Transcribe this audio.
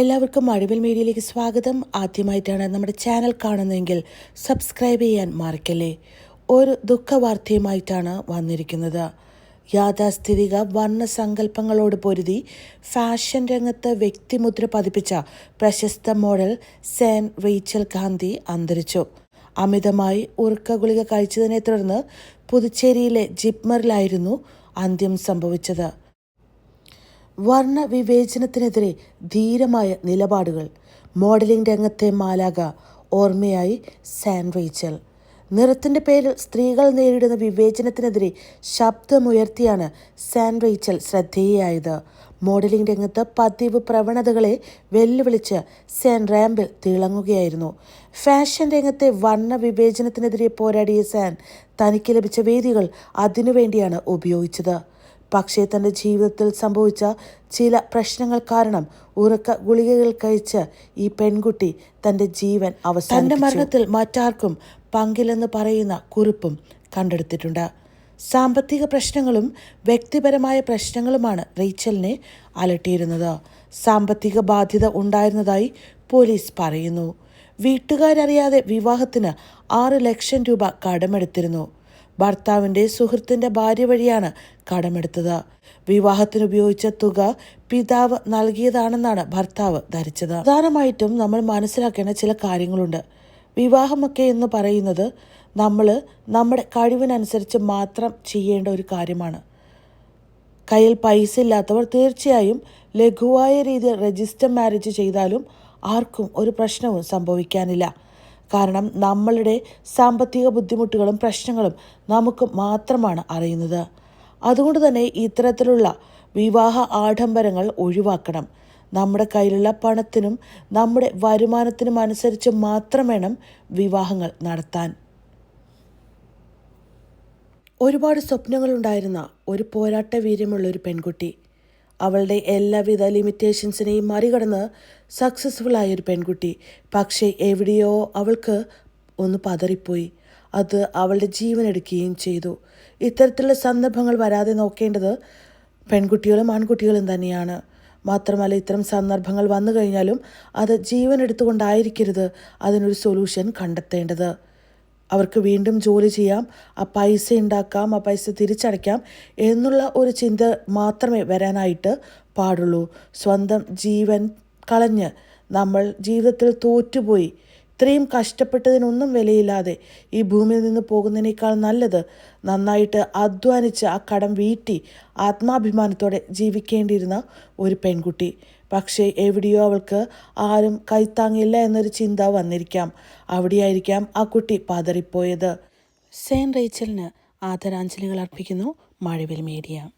എല്ലാവർക്കും അഴിമൽ മീഡിയയിലേക്ക് സ്വാഗതം. ആദ്യമായിട്ടാണ് നമ്മുടെ ചാനൽ കാണുന്നതെങ്കിൽ സബ്സ്ക്രൈബ് ചെയ്യാൻ മറക്കല്ലേ? ഒരു ദുഃഖവാർത്തയുമായിട്ടാണ് വന്നിരിക്കുന്നത്. യാഥാസ്ഥിതിക വർണസങ്കല്പങ്ങളോട് പൊരുതി ഫാഷൻ രംഗത്ത് വ്യക്തിമുദ്ര പതിപ്പിച്ച പ്രശസ്ത മോഡൽ സെൻ റീച്ചൽ ഗാന്ധി അന്തരിച്ചു. അമിതമായി ഉറക്ക ഗുളിക കഴിച്ചതിനെ തുടർന്ന് പുതുച്ചേരിയിലെ ജിപ്മറിലായിരുന്നു അന്ത്യം സംഭവിച്ചത്. വർണ വിവേചനത്തിനെതിരെ ധീരമായ നിലപാടുകൾ. മോഡലിംഗ് രംഗത്തെ മാലാക ഓർമ്മയായി സാൻ റീച്ചൽ നിറത്തിന്റെ പേരിൽ സ്ത്രീകൾ നേരിടുന്ന വിവേചനത്തിനെതിരെ ശബ്ദമുയർത്തിയാണ് സാൻ ശ്രദ്ധേയായത് മോഡലിംഗ് രംഗത്ത് പതിവ് പ്രവണതകളെ വെല്ലുവിളിച്ച് സാൻ റാമ്പിൽ തിളങ്ങുകയായിരുന്നു. ഫാഷൻ രംഗത്തെ വർണ വിവേചനത്തിനെതിരെ പോരാടിയ സാൻ തനിക്ക് ലഭിച്ച വേദികൾ അതിനുവേണ്ടിയാണ് ഉപയോഗിച്ചത്. പക്ഷേ തന്റെ ജീവിതത്തിൽ സംഭവിച്ച ചില പ്രശ്നങ്ങൾ കാരണം ഉറക്ക ഗുളികകൾ കഴിച്ച് ഈ പെൺകുട്ടി തന്റെ ജീവൻ അവസാന തന്റെ മരണത്തിൽ മറ്റാർക്കും പങ്കില്ലെന്ന് പറയുന്ന കുറിപ്പും കണ്ടെടുത്തിട്ടുണ്ട്. സാമ്പത്തിക പ്രശ്നങ്ങളും വ്യക്തിപരമായ പ്രശ്നങ്ങളുമാണ് റീച്ചലിനെ അലട്ടിയിരുന്നത്. സാമ്പത്തിക ബാധ്യത ഉണ്ടായിരുന്നതായി പോലീസ് പറയുന്നു. വീട്ടുകാരറിയാതെ വിവാഹത്തിന് ആറ് ലക്ഷം രൂപ കടമെടുത്തിരുന്നു. ഭർത്താവിന്റെ സുഹൃത്തിന്റെ ഭാര്യ വഴിയാണ് കടമെടുത്തത്. വിവാഹത്തിന് ഉപയോഗിച്ച തുക പിതാവ് നൽകിയതാണെന്നാണ് ഭർത്താവ് ധരിച്ചത്. പ്രധാനമായിട്ടും നമ്മൾ മനസ്സിലാക്കേണ്ട ചില കാര്യങ്ങളുണ്ട്. വിവാഹമൊക്കെ എന്ന് പറയുന്നത് നമ്മൾ നമ്മുടെ കഴിവിനനുസരിച്ച് മാത്രം ചെയ്യേണ്ട ഒരു കാര്യമാണ്. കയ്യിൽ പൈസ ഇല്ലാത്തവർ തീർച്ചയായും ലഘുവായ രീതിയിൽ രജിസ്റ്റർ മാരേജ് ചെയ്താലും ആർക്കും ഒരു പ്രശ്നവും സംഭവിക്കാനില്ല. കാരണം നമ്മളുടെ സാമ്പത്തിക ബുദ്ധിമുട്ടുകളും പ്രശ്നങ്ങളും നമുക്ക് മാത്രമാണ് അറിയുന്നത്. അതുകൊണ്ട് തന്നെ ഇത്തരത്തിലുള്ള വിവാഹ ആഡംബരങ്ങൾ ഒഴിവാക്കണം. നമ്മുടെ കയ്യിലുള്ള പണത്തിനും നമ്മുടെ വരുമാനത്തിനും അനുസരിച്ച് മാത്രം വേണം വിവാഹങ്ങൾ നടത്താൻ. ഒരുപാട് സ്വപ്നങ്ങളുണ്ടായിരുന്ന ഒരു പോരാട്ട വീര്യമുള്ള ഒരു പെൺകുട്ടി. അവളുടെ എല്ലാവിധ ലിമിറ്റേഷൻസിനെയും മറികടന്ന് സക്സസ്ഫുൾ ആയ ഒരു പെൺകുട്ടി. പക്ഷേ എവിടെയോ അവൾക്ക് ഒന്ന് പതറിപ്പോയി. അത് അവളുടെ ജീവൻ എടുക്കുകയും ചെയ്തു. ഇത്തരത്തിലുള്ള സന്ദർഭങ്ങൾ വരാതെ നോക്കേണ്ടത് പെൺകുട്ടികളും ആൺകുട്ടികളും തന്നെയാണ്. മാത്രമല്ല ഇത്തരം സന്ദർഭങ്ങൾ വന്നു കഴിഞ്ഞാലും അത് ജീവൻ എടുത്തുകൊണ്ടായിരിക്കരുത്. അതിനൊരു സൊല്യൂഷൻ കണ്ടെത്തേണ്ടത്. അവർക്ക് വീണ്ടും ജോലി ചെയ്യാം ആ പൈസ ഉണ്ടാക്കാം ആ പൈസ തിരിച്ചടയ്ക്കാം എന്നുള്ള ഒരു ചിന്ത മാത്രമേ വരാനായിട്ട് പാടുള്ളൂ. സ്വന്തം ജീവൻ കളഞ്ഞ് നമ്മൾ ജീവിതത്തിൽ തോറ്റുപോയി. ഇത്രയും കഷ്ടപ്പെട്ടതിനൊന്നും വിലയില്ലാതെ ഈ ഭൂമിയിൽ നിന്ന് പോകുന്നതിനേക്കാൾ നല്ലത് നന്നായിട്ട് അധ്വാനിച്ച് ആ കടം വീട്ടി ആത്മാഭിമാനത്തോടെ ജീവിക്കേണ്ടിയിരുന്ന ഒരു പെൺകുട്ടി. പക്ഷേ എവിടെയോ അവൾക്ക് ആരും കൈത്താങ്ങില്ല എന്നൊരു ചിന്ത വന്നിരിക്കാം. അവിടെയായിരിക്കാം ആ കുട്ടി പതറിപ്പോയത്. സെയിൻ റേച്ചലിന് ആദരാഞ്ജലികൾ അർപ്പിക്കുന്നു മഴവിൽ മീഡിയ.